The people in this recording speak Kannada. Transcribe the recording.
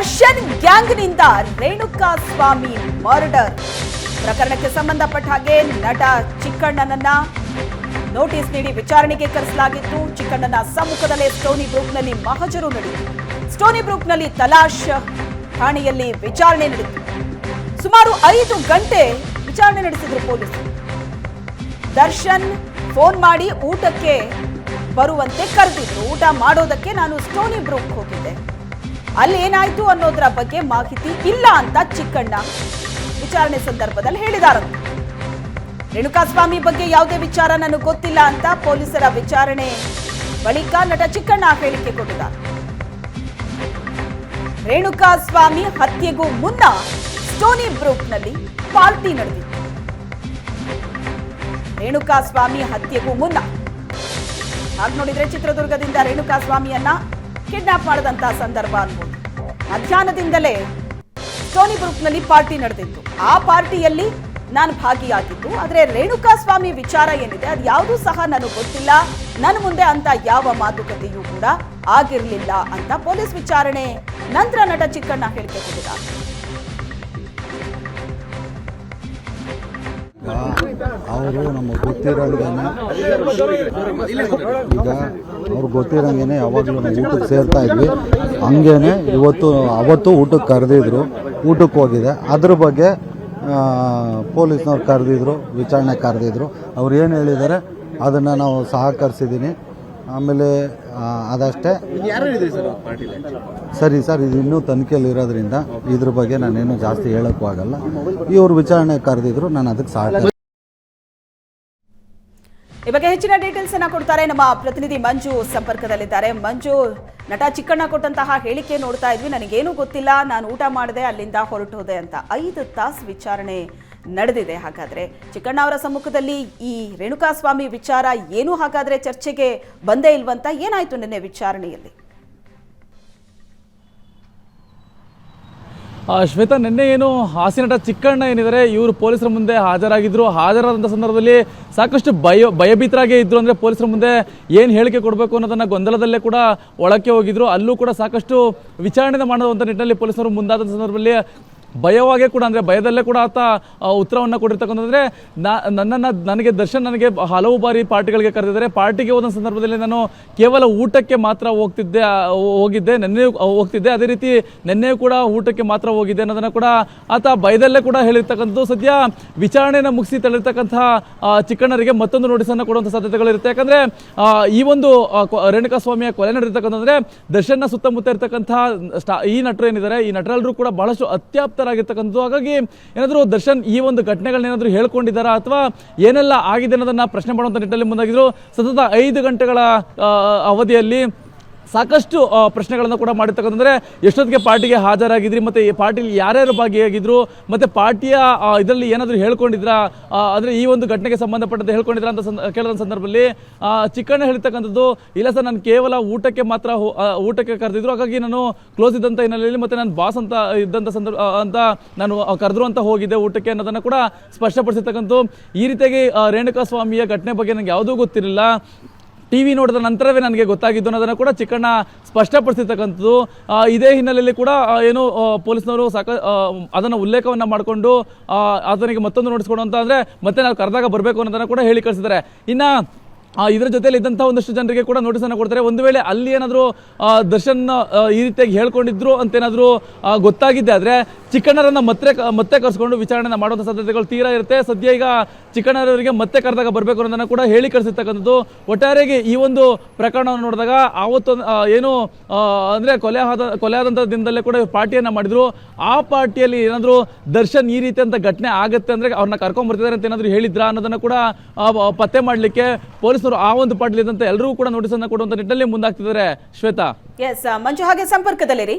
ದರ್ಶನ್ ಗ್ಯಾಂಗ್ನಿಂದ ರೇಣುಕಾ ಸ್ವಾಮಿ ಮರ್ಡರ್. ಪ್ರಕರಣಕ್ಕೆ ಸಂಬಂಧಪಟ್ಟ ಹಾಗೆ ನಟ ಚಿಕ್ಕಣ್ಣನನ್ನ ನೋಟಿಸ್ ನೀಡಿ ವಿಚಾರಣೆಗೆ ಕರೆಸಲಾಗಿತ್ತು. ಚಿಕ್ಕಣ್ಣನ ಸಮ್ಮುಖದಲ್ಲೇ ಸ್ಟೋನಿ ಬ್ರೂಕ್ನಲ್ಲಿ ಮಹಜರು ನಡೆಯಿತು ಸ್ಟೋನಿ ಬ್ರೂಕ್ನಲ್ಲಿ ತಲಾಶ್ ಠಾಣೆಯಲ್ಲಿ ವಿಚಾರಣೆ ನಡೆಯಿತು ಸುಮಾರು ಐದು ಗಂಟೆ ವಿಚಾರಣೆ ನಡೆಸಿದ್ರು ಪೊಲೀಸರು. ದರ್ಶನ್ ಫೋನ್ ಮಾಡಿ ಊಟಕ್ಕೆ ಬರುವಂತೆ ಕರೆದಿದ್ರು. ಊಟ ಮಾಡೋದಕ್ಕೆ ನಾನು ಸ್ಟೋನಿ ಬ್ರೂಕ್ ಹೋಗಿದ್ದೆ. ಅಲ್ಲಿ ಏನಾಯ್ತು ಅನ್ನೋದರ ಬಗ್ಗೆ ಮಾಹಿತಿ ಇಲ್ಲ ಅಂತ ಚಿಕ್ಕಣ್ಣ. ವಿಚಾರಣೆ ಸಂದರ್ಭದಲ್ಲಿ ಹೇಳಿದಾರಂತೆ ರೇಣುಕಾಸ್ವಾಮಿ ಬಗ್ಗೆ ಯಾವುದೇ ವಿಚಾರ ನನಗೆ ಗೊತ್ತಿಲ್ಲ ಅಂತ ಪೊಲೀಸರ ವಿಚಾರಣೆ ಬಳಿಕ ನಟ ಚಿಕ್ಕಣ್ಣ ಹೇಳಿಕೆ ಕೊಟ್ಟಿದ್ದಾರೆ. ರೇಣುಕಾಸ್ವಾಮಿ ಹತ್ಯೆಗೂ ಮುನ್ನ ಸ್ಟೋನಿ ಬ್ರೂಕ್ನಲ್ಲಿ ಪಾರ್ಟಿ ನಡೆದಿತ್ತು. ರೇಣುಕಾಸ್ವಾಮಿ ಹತ್ಯೆಗೂ ಮುನ್ನ. ಹಾಗೆ ನೋಡಿದ್ರೆ ಚಿತ್ರದುರ್ಗದಿಂದ ರೇಣುಕಾಸ್ವಾಮಿಯನ್ನ ಕಿಡ್ನಾಪ್ ಮಾಡಿದಂತಹ ಸಂದರ್ಭ ಅನ್ಬೋದು. ಮಧ್ಯಾಹ್ನದಿಂದಲೇ ಸ್ಟೋನಿ ಗ್ರೂಪ್ನಲ್ಲಿ ಪಾರ್ಟಿ ನಡೆದಿತ್ತು. ಆ ಪಾರ್ಟಿಯಲ್ಲಿ ನಾನು ಭಾಗಿಯಾಗಿದ್ದು, ಆದರೆ ರೇಣುಕಾಸ್ವಾಮಿ ವಿಚಾರ ಏನಿದೆ, ಅದು ಯಾವುದೂ ಸಹ ನನಗೆ ಗೊತ್ತಿಲ್ಲ. ನನ್ನ ಮುಂದೆ ಅಂತ ಯಾವ ಮಾತುಕತೆಯೂ ಕೂಡ ಆಗಿರಲಿಲ್ಲ ಅಂತ ಪೊಲೀಸ್ ವಿಚಾರಣೆ ನಂತರ ನಟ ಚಿಕ್ಕಣ್ಣ ಹೇಳಿಕೆ ಕೊಟ್ಟಿದ್ದಾರೆ. ಅವರು ನಮಗೆ ಗೊತ್ತಿರೋಂಗೆನೆ ಈಗ ಅವ್ರು ಗೊತ್ತಿರೋಂಗೆ ಯಾವಾಗಲೂ ನಾವು ಊಟಕ್ಕೆ ಸೇರ್ತಾ ಇದ್ವಿ. ಹಂಗೇನೆ ಇವತ್ತು, ಅವತ್ತು ಊಟಕ್ಕೆ ಕರೆದಿದ್ರು. ಊಟಕ್ಕೆ ಹೋಗಿದೆ. ಅದ್ರ ಬಗ್ಗೆ ಪೊಲೀಸ್ನವ್ರು ಕರೆದಿದ್ರು, ವಿಚಾರಣೆ ಕರೆದಿದ್ರು. ಅವ್ರು ಏನು ಹೇಳಿದ್ದಾರೆ, ಅದನ್ನು ನಾವು ಸಹಕರಿಸಿದ್ದೀನಿ. ಆಮೇಲೆ ಅದಷ್ಟೇ. ಸರಿ ಸರ್, ಇದು ಇನ್ನೂ ತನಿಖೆಯಲ್ಲಿ ಇರೋದ್ರಿಂದ ಇದ್ರ ಬಗ್ಗೆ ನಾನೇನು ಜಾಸ್ತಿ ಹೇಳೋಕ್ಕೂ ಆಗಲ್ಲ. ಇವರು ವಿಚಾರಣೆ ಕರೆದಿದ್ರು, ನಾನು ಅದಕ್ಕೆ ಸಹಕರಿಸಿ ಈ ಬಗ್ಗೆ ಹೆಚ್ಚಿನ ಡೀಟೇಲ್ಸ್ ಅನ್ನ ಕೊಡ್ತಾರೆ ನಮ್ಮ ಪ್ರತಿನಿಧಿ ಮಂಜು ಸಂಪರ್ಕದಲ್ಲಿದ್ದಾರೆ. ಮಂಜು, ನಟ ಚಿಕ್ಕಣ್ಣ ಕೊಟ್ಟಂತಹ ಹೇಳಿಕೆ ನೋಡ್ತಾ ಇದ್ವಿ. ನನಗೇನು ಗೊತ್ತಿಲ್ಲ. ನಾನು ಊಟ ಮಾಡಿದೆ, ಅಲ್ಲಿಂದ ಹೊರಟು ಹೋದೆ ಅಂತ. ಐದು ತಾಸು ವಿಚಾರಣೆ ನಡೆದಿದೆ. ಹಾಗಾದ್ರೆ ಚಿಕ್ಕಣ್ಣ ಅವರ ಸಮ್ಮುಖದಲ್ಲಿ ಈ ರೇಣುಕಾಸ್ವಾಮಿ ವಿಚಾರ ಏನು? ಹಾಗಾದರೆ ಚರ್ಚೆಗೆ ಬಂದೇ ಇಲ್ವಂತ ಏನಾಯಿತು ನಿನ್ನೆ ವಿಚಾರಣೆಯಲ್ಲಿ? ಶ್ವೇತಾ, ನಿನ್ನೆ ಏನು ಹಾಸ್ಯನಟ ಚಿಕ್ಕಣ್ಣ ಏನಿದ್ದಾರೆ? ಇವರು ಪೊಲೀಸರ ಮುಂದೆ ಹಾಜರಾಗಿದ್ದರು ಹಾಜರಾದಂಥ ಸಂದರ್ಭದಲ್ಲಿ ಸಾಕಷ್ಟು ಭಯ, ಭಯಭೀತರಾಗೇ ಇದ್ದರು ಅಂದರೆ ಪೊಲೀಸರ ಮುಂದೆ ಏನು ಹೇಳಿಕೆ ಕೊಡಬೇಕು ಅನ್ನೋದನ್ನು ಗೊಂದಲದಲ್ಲೇ ಕೂಡ ಒಳಕ್ಕೆ ಹೋಗಿದ್ರು. ಅಲ್ಲೂ ಕೂಡ ಸಾಕಷ್ಟು ವಿಚಾರಣೆ ಮಾಡುವಂಥ ನಿಟ್ಟಿನಲ್ಲಿ ಪೊಲೀಸರು ಮುಂದಾದ ಸಂದರ್ಭದಲ್ಲಿ ಭಯವಾಗೇ ಕೂಡ ಅಂದರೆ ಭಯದಲ್ಲೇ ಕೂಡ ಆತ ಉತ್ತರವನ್ನು ಕೊಟ್ಟಿರ್ತಕ್ಕಂಥದ್ರೆ ನನ್ನನ್ನು ನನಗೆ ದರ್ಶನ್ ನನಗೆ ಹಲವು ಬಾರಿ ಪಾರ್ಟಿಗಳಿಗೆ ಕರೆದಿದ್ದಾರೆ. ಪಾರ್ಟಿಗೆ ಹೋದ ಸಂದರ್ಭದಲ್ಲಿ ನಾನು ಕೇವಲ ಊಟಕ್ಕೆ ಮಾತ್ರ ಹೋಗ್ತಿದ್ದೆ ಹೋಗಿದ್ದೆ ನೆನ್ನೆ ಹೋಗ್ತಿದ್ದೆ. ಅದೇ ರೀತಿ ನೆನ್ನೆ ಕೂಡ ಊಟಕ್ಕೆ ಮಾತ್ರ ಹೋಗಿದ್ದೆ ಅನ್ನೋದನ್ನು ಕೂಡ ಆತ ಭಯದಲ್ಲೇ ಕೂಡ ಹೇಳಿರ್ತಕ್ಕಂಥದ್ದು. ಸದ್ಯ ವಿಚಾರಣೆಯನ್ನು ಮುಗಿಸಿ ತಳ್ಳಿರ್ತಕ್ಕಂಥ ಆ, ಚಿಕ್ಕಣ್ಣರಿಗೆ ಮತ್ತೊಂದು ನೋಟಿಸನ್ನು ಕೊಡುವಂಥ ಸಾಧ್ಯತೆಗಳಿರುತ್ತೆ. ಯಾಕಂದರೆ ಈ ಒಂದು ರೇಣುಕಾಸ್ವಾಮಿಯ ಕೊಲೆ ನಡೆದಿರ್ತಕ್ಕಂಥದ್ರೆ ದರ್ಶನ್ನ ಸುತ್ತಮುತ್ತ ಇರ್ತಕ್ಕಂಥ ಈ ನಟರು ಏನಿದ್ದಾರೆ ಈ ನಟರೆಲ್ಲರೂ ಕೂಡ ಬಹಳಷ್ಟು ಅತ್ಯಾಪ್ತರಾಗಿರ್ತಕ್ಕಂಥದ್ದು ಹಾಗಾಗಿ ಏನಾದರೂ ದರ್ಶನ್ ಈ ಒಂದು ಘಟನೆಗಳನ್ನ ಏನಾದರೂ ಹೇಳ್ಕೊಂಡಿದ್ದಾರಾ ಅಥವಾ ಏನೆಲ್ಲ ಆಗಿದೆ ಅನ್ನೋದನ್ನ ಪ್ರಶ್ನೆ ಮಾಡುವಂಥ ನಿಟ್ಟಿನಲ್ಲಿ ಮುಂದಾಗಿದ್ರು. ಸತತ ಐದು ಗಂಟೆಗಳ ಅವಧಿಯಲ್ಲಿ ಸಾಕಷ್ಟು ಪ್ರಶ್ನೆಗಳನ್ನು ಕೂಡ ಮಾಡಿರ್ತಕ್ಕಂಥದ್ರೆ ಎಷ್ಟೊತ್ತಿಗೆ ಪಾರ್ಟಿಗೆ ಹಾಜರಾಗಿದ್ರಿ ಮತ್ತು ಈ ಪಾರ್ಟಿಲಿ ಯಾರ್ಯಾರು ಭಾಗಿಯಾಗಿದ್ರು, ಮತ್ತು ಪಾರ್ಟಿಯ ಇದರಲ್ಲಿ ಏನಾದರೂ ಹೇಳ್ಕೊಂಡಿದ್ರಾ ಅಂದರೆ ಈ ಒಂದು ಘಟನೆಗೆ ಸಂಬಂಧಪಟ್ಟಂತೆ ಹೇಳ್ಕೊಂಡಿದ್ರ ಅಂತ ಸಂದ- ಕೇಳಿದ ಸಂದರ್ಭದಲ್ಲಿ ಚಿಕ್ಕಣ್ಣ ಹೇಳ್ತಕ್ಕಂಥದ್ದು, ಇಲ್ಲ ಸರ್, ನಾನು ಕೇವಲ ಊಟಕ್ಕೆ ಮಾತ್ರ ಊಟಕ್ಕೆ ಕರೆದಿದ್ರು, ಹಾಗಾಗಿ ನಾನು ಕ್ಲೋಸ್ ಇದ್ದಂಥ ಹಿನ್ನೆಲೆಯಲ್ಲಿ, ಮತ್ತು ನಾನು ಬಾಸ್ ಅಂತ ಇದ್ದಂಥ ಸಂದರ್ಭ ಅಂತ ನಾನು ಕರೆದ್ರು ಅಂತ ಹೋಗಿದ್ದೆ ಊಟಕ್ಕೆ ಅನ್ನೋದನ್ನು ಕೂಡ ಸ್ಪಷ್ಟಪಡಿಸಿರ್ತಕ್ಕಂಥ ಈ ರೀತಿಯಾಗಿ ರೇಣುಕಾಸ್ವಾಮಿಯ ರೇಣುಕಾ ಸ್ವಾಮಿಯ ಘಟನೆ ಬಗ್ಗೆ ನನಗೆ ಯಾವುದೂ ಗೊತ್ತಿರಲಿಲ್ಲ. ಟಿ ವಿ ನೋಡಿದ ನಂತರವೇ ನನಗೆ ಗೊತ್ತಾಗಿದ್ದು ಅನ್ನೋದನ್ನು ಕೂಡ ಚಿಕ್ಕಣ್ಣ ಸ್ಪಷ್ಟಪಡಿಸಿರ್ತಕ್ಕಂಥದ್ದು. ಇದೇ ಹಿನ್ನೆಲೆಯಲ್ಲಿ ಕೂಡ ಏನು ಪೊಲೀಸ್ನವರು ಸಾಕ ಅದನ್ನು ಉಲ್ಲೇಖವನ್ನು ಮಾಡಿಕೊಂಡು ಅದನಿಗೆ ಮತ್ತೊಂದು ನೋಡಿಸ್ಕೊಂಡು ಅಂತ ಅಂದರೆ ಮತ್ತೆ ನಾವು ಕರೆದಾಗ ಬರಬೇಕು ಅನ್ನೋದನ್ನು ಕೂಡ ಹೇಳಿ ಕಳಿಸಿದ್ದಾರೆ. ಇನ್ನು ಇದರ ಜೊತೆಯಲ್ಲಿ ಇದ್ದಂಥ ಒಂದಷ್ಟು ಜನರಿಗೆ ಕೂಡ ನೋಟಿಸನ್ನು ಕೊಡ್ತಾರೆ. ಒಂದು ವೇಳೆ ಅಲ್ಲಿ ಏನಾದರೂ ದರ್ಶನ್ ಈ ರೀತಿಯಾಗಿ ಹೇಳ್ಕೊಂಡಿದ್ರು ಅಂತೇನಾದರೂ ಗೊತ್ತಾಗಿದ್ದೆ ಆದರೆ ಚಿಕ್ಕಣ್ಣರನ್ನ ಮತ್ತೆ ಮತ್ತೆ ಕರೆಸ್ಕೊಂಡು ವಿಚಾರಣೆ ಮಾಡುವಂಥ ಸಾಧ್ಯತೆಗಳು ತೀರಾ ಇರುತ್ತೆ. ಸದ್ಯ ಈಗ ಚಿಕ್ಕಣ್ಣರವರಿಗೆ ಮತ್ತೆ ಕರೆದಾಗ ಬರಬೇಕು ಅನ್ನೋದನ್ನ ಕೂಡ ಹೇಳಿ ಕಳಿಸಿರ್ತಕ್ಕಂಥದ್ದು. ಒಟ್ಟಾರೆಗೆ ಈ ಒಂದು ಪ್ರಕರಣವನ್ನು ನೋಡಿದಾಗ ಆವತ್ತು ಏನು ಅಂದರೆ ಕೊಲೆ ಆದ, ಕೊಲೆ ಆದಂಥ ದಿನದಲ್ಲೇ ಕೂಡ ಪಾರ್ಟಿಯನ್ನ ಮಾಡಿದ್ರು. ಆ ಪಾರ್ಟಿಯಲ್ಲಿ ಏನಾದರೂ ದರ್ಶನ್ ಈ ರೀತಿ ಅಂತ ಘಟನೆ ಆಗುತ್ತೆ ಅಂದ್ರೆ ಅವ್ರನ್ನ ಕರ್ಕೊಂಡ್ಬರ್ತಿದ್ದಾರೆ ಅಂತ ಏನಾದರೂ ಹೇಳಿದ್ರಾ ಅನ್ನೋದನ್ನು ಕೂಡ ಪತ್ತೆ ಮಾಡಲಿಕ್ಕೆ ಪೊಲೀಸರು ಆ ಒಂದು ಪಾರ್ಟಿಲಿ ಇದ್ದಂತ ಎಲ್ಲರಿಗೂ ಕೂಡ ನೋಟಿಸ್ ಕೊಡುವಂಥ ನಿಟ್ಟಿನಲ್ಲಿ ಮುಂದಾಗ್ತಿದ್ದಾರೆ. ಶ್ವೇತಾ. ಎಸ್ ಮಂಜು, ಹಾಗೆ ಸಂಪರ್ಕದಲ್ಲಿರಿ.